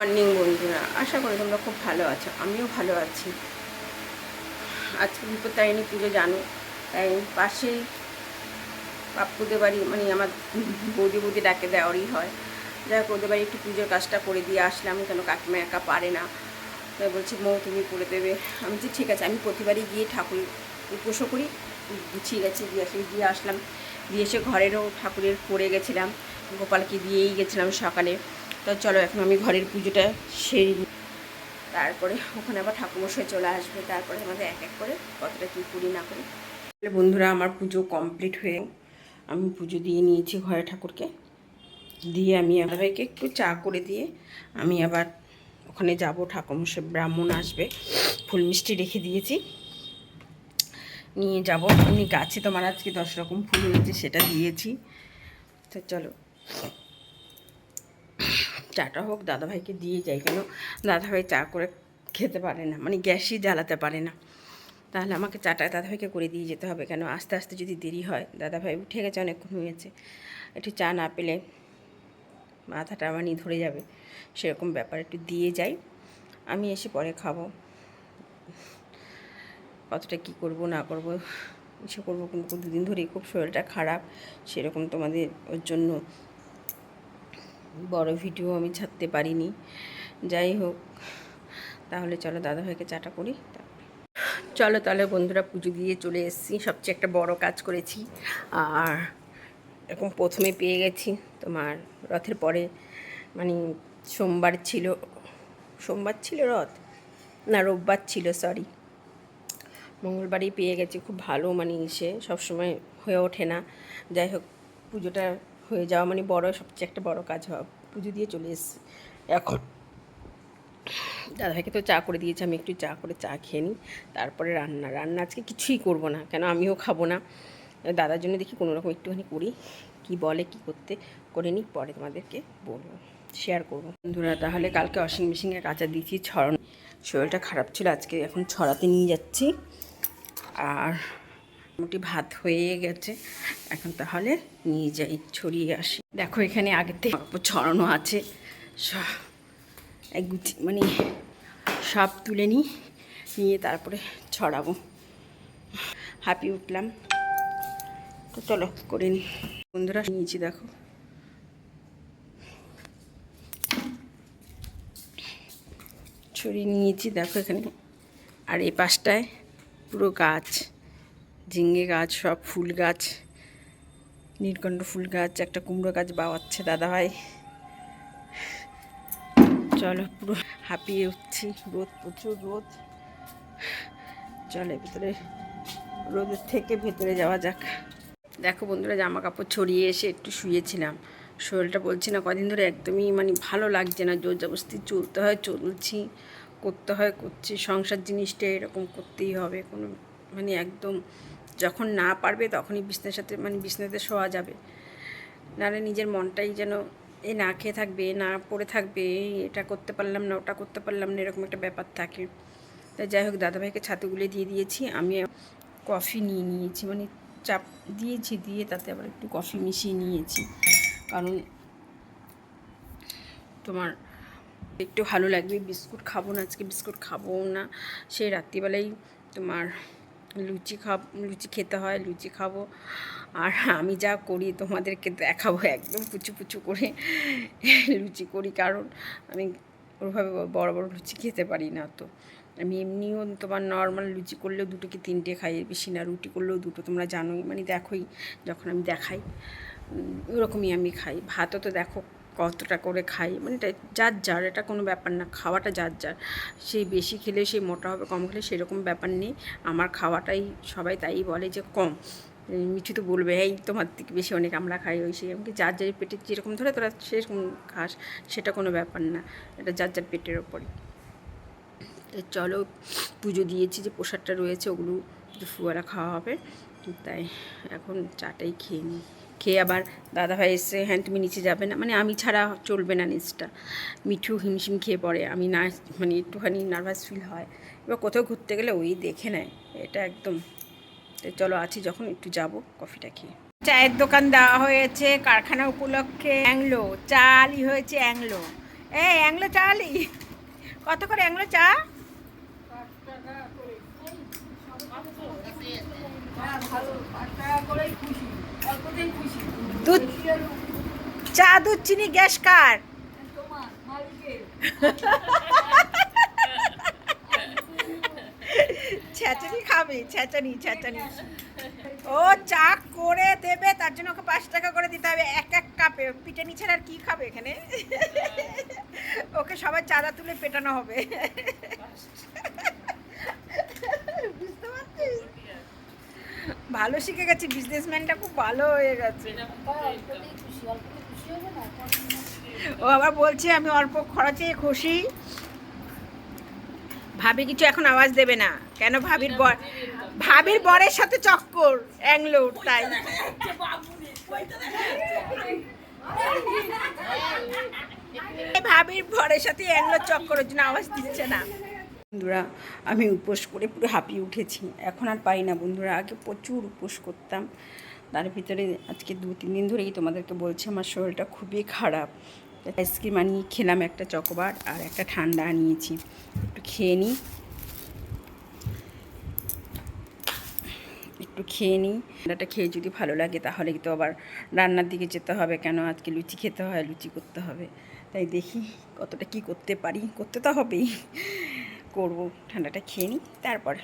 Morning বন্ধুরা, আশা করি তোমরা খুব ভালো আছো, আমিও ভালো আছি। আজকে বিপত্তারিণী পুজো জানো, তাই পাশেই পাপ্পুদের বাড়ি মানে আমার বৌদি বৌদি ডাকে দেওয়ারই হয়। যাই হোক, ওদের বাড়ি একটু পুজোর কাজটা করে দিয়ে আসলাম, কেন কাকিমা একা পারে না। তাই বলছি, মৌ, তুমি করে দেবে। আমি বলছি, ঠিক আছে। আমি প্রতিবারই গিয়ে ঠাকুর উপোসও করি, গুছিয়ে গেছি, দিয়ে আসি, দিয়ে আসলাম। দিয়ে এসে ঘরেরও ঠাকুরের করে গেছিলাম, গোপালকে দিয়েই গেছিলাম সকালে। তো চলো, এখন আমি ঘরের পুজোটা সেরে নিই। তারপরে ওখানে আবার ঠাকুরমশাই চলে আসবে, তারপরে আমাদের এক এক করে কতটা কী করি না করি। তাহলে বন্ধুরা, আমার পুজো কমপ্লিট হয়ে আমি পুজো দিয়ে নিয়েছি ঘরে ঠাকুরকে। দিয়ে আমি ভাইকে একটু চা করে দিয়ে আমি আবার ওখানে যাব। ঠাকুরমশাই ব্রাহ্মণ আসবে, ফুল মিষ্টি রেখে দিয়েছি। নিয়ে যাব। এমনি গাছে তোমার আজকে দশ রকম ফুল হয়েছে, সেটা দিয়েছি। তো চলো। চাটা হোক দাদাভাইকে দিয়ে যাই কেন দাদাভাই চা করে খেতে পারে না মানে গ্যাসই জ্বালাতে পারে না। তাহলে আমাকে চাটা দাদাভাইকে করে দিয়ে যেতে হবে কেন? আস্তে আস্তে যদি দেরি হয়, দাদাভাই উঠে গেছে, অনেকক্ষণ হয়েছে একটু চা না পেলে মাথাটা বানিয়ে ধরে যাবে। সেরকম ব্যাপার, একটু দিয়ে যাই। আমি এসে পরে খাব। কতটা কি করব, না করব ইসে করব কিন্তু দুদিন ধরেই খুব শরীরটা খারাপ। সেরকম তোমাদের ওর জন্য বড় ভিডিও আমি ছাড়তে পারিনি। যাই হোক, তাহলে চলো দাদাভাইকে চাটা করি চলো তাহলে বন্ধুরা, পুজো দিয়ে চলে এসেছি। সবচেয়ে একটা বড় কাজ করেছি। আর এরকম প্রথমে পেয়ে গেছি তোমার রথের পরে মানে সোমবার ছিল সোমবার ছিল রথ? না, রোববার ছিল সরি মঙ্গলবারই পেয়ে গেছি। খুব ভালো মানে সে সবসময় হয়ে ওঠে না। যাই হোক, পুজোটা হয়ে যাওয়া মানে বড়, সবচেয়ে একটা বড় কাজ হওয়া, পুজো দিয়ে চলে এসেছি। এখন দাদাভাইকে তো চা করে দিয়েছি, আমি একটু চা করে চা খেয়ে নিই, তারপরে রান্না। রান্না আজকে কিছুই করব না, কেন আমিও খাব না। দাদার জন্য দেখি কোনো রকম একটুখানি করি, কি বলে, কি করতে, করে নিই, পরে তোমাদেরকে বলব শেয়ার করব। বন্ধুরা, তাহলে কালকে ওয়াশিং মেশিনে কাঁচা দিয়েছি, ছড়ানো। শরীরটা খারাপ ছিল, আজকে এখন ছড়াতে নিয়ে যাচ্ছি। আর মোটামুটি ভাত হয়ে গেছে। এখন তাহলে নিয়ে যাই, ছড়িয়ে আসি। দেখো এখানে আগের থেকে ছড়ানো আছে। গুছি মানে সব তুলে নিই, নিয়ে তারপরে ছড়াবো। হাঁপিয়ে উঠলাম। তো চলো করে নিই। বন্ধুরা, নিয়েছি দেখো। ছড়িয়ে নিয়েছি, দেখো এখানে। আর এই পাশটায় পুরো গাছ। ঝিঙ্গে গাছ, সব ফুল গাছ, নীলকণ্ঠ ফুল গাছ, একটা কুমড়ো গাছ বাওয়াচ্ছে দাদাভাই চলো পুরো হাঁপিয়ে উঠছি, রোদ, প্রচুর রোদ। চলে ভিতরে, রোদের থেকে ভেতরে যাওয়া যাক। দেখো বন্ধুরা জামা কাপড় ছড়িয়ে এসে একটু শুয়েছিলাম। শরীরটা বলছি না, কদিন ধরে একদমই মানে ভালো লাগছে না জোর জবরদস্তি চলতে হয়, চলছি, করতে হয়, করছি। সংসার জিনিসটা এরকম করতেই হবে, কোনো মানে একদম যখন না পারবে তখনই বিছনার সাথে মানে বিছনাতে শোয়া যাবে। নাহলে নিজের মনটাই যেন এ না খেয়ে থাকবে না পড়ে থাকবে এটা করতে পারলাম না, ওটা করতে পারলাম না, এরকম একটা ব্যাপার থাকে। তাই যাই হোক, দাদাভাইকে ছাতুগুলো দিয়ে দিয়েছি, আমি কফি নিয়ে নিয়েছি মানে চাপ দিয়েছি দিয়ে তাতে আবার একটু কফি মিশিয়ে নিয়েছি। কারণ তোমার একটু ভালো লাগবে, বিস্কুট খাব না, আজকে বিস্কুট খাব না, সেই রাত্রিবেলায় তোমার লুচি খাব, লুচি খেতে হয়, লুচি খাব। আর আমি যা করি তোমাদেরকে দেখাবো একদম পুচু পুচু করে লুচি করি, কারণ আমি ওভাবে বড় বড় লুচি খেতে পারি না তো। আমি এমনিও তোমার নর্মাল লুচি করলেও দুটো কি তিনটে খাই, বেশি না, রুটি করলেও দুটো, তোমরা জানোই মানে দেখোই, যখন আমি দেখাই ওরকমই আমি খাই। ভাতও তো দেখো কতটা করে খাই মানে এটা যার যার, এটা কোনো ব্যাপার না, খাওয়াটা যার যার। সেই বেশি খেলে সেই মোটা হবে, কম খেলে, সেরকম ব্যাপার নেই। আমার খাওয়াটাই সবাই তাই বলে যে কম। মিঠু তো বলবে, এই তোমার থেকে বেশি অনেক আমরা খাই ওই সেই। আমাকে যার যার পেটে যেরকম ধরে তোরা সেরকম খাস, সেটা কোনো ব্যাপার না। এটা যার যার পেটের ওপরে চলো, পুজো দিয়েছি যে প্রসাদটা রয়েছে, ওগুলো দুপুরবেলা খাওয়া হবে। তাই এখন চাটাই খেয়ে নিই। খেয়ে আবার দাদাভাই এসে হ্যাঁ তুমি নিচে যাবে না। মানে আমি ছাড়া চলবে না নিচটা। মিঠু হিমশিম খেয়ে পড়ে। আমি না মানে একটুখানি নার্ভাস ফিল হয়। এবার কোথাও ঘুরতে গেলে ওই দেখে নেয়। এটা একদম। তো চলো, আছি যখন, একটু যাব কফিটা খেয়ে। চায়ের দোকান দেওয়া হয়েছে, কারখানা উপলক্ষে। অ্যাংলো, চালই হয়েছে অ্যাংলো। এই অ্যাংলো চা আলি কত করে অ্যাংলো চা? দুধ, চা, দুধ, চিনি, গ্যাস কার? ছেঁচানি খাবে, ছেঁচানি ছেঁচানি। ও চা করে দেবে, তার জন্য ওকে পাঁচ টাকা করে দিতে হবে, এক এক কাপে। পিঠে নিচে আর কি খাবে এখানে? ওকে সবাই চাঁদা তুলে পেটানো হবে। ভালো শিখে গেছে বিজনেসম্যানটা খুব ভালো হয়ে গেছে। ও আবার বলছে আমি অল্প খরচে খুশি। ভাবি কিছু এখন আওয়াজ দেবে না। কেন ভাবির বর ভাবির বরের সাথে চক্কর অ্যাংলোর তাই। ভাবির বরের সাথে অ্যাংলোর চক্করের জন্য আওয়াজ দিচ্ছে না। বন্ধুরা, আমি উপোস করে পুরো হাঁপিয়ে উঠেছি। এখন আর পারি না বন্ধুরা, আগে প্রচুর উপোস করতাম। তার ভিতরে আজকে দু, তিন দিন ধরেই তোমাদেরকে বলছি, আমার শরীরটা খুবই খারাপ। আইসক্রিম আনিয়ে খেলাম একটা চকোবার আর একটা ঠান্ডা আনিয়েছি। একটু খেয়ে নিই। একটু খেয়ে নিই। ঠান্ডাটা খেয়ে যদি ভালো লাগে, তাহলে তো আবার রান্নার দিকে যেতে হবে। কেন? আজকে লুচি খেতে হয়, লুচি করতে হবে। তাই দেখি কতটা কি করতে পারি। করতে তো হবেই। করব ঠান্ডাটা খেয়ে নিই তারপর।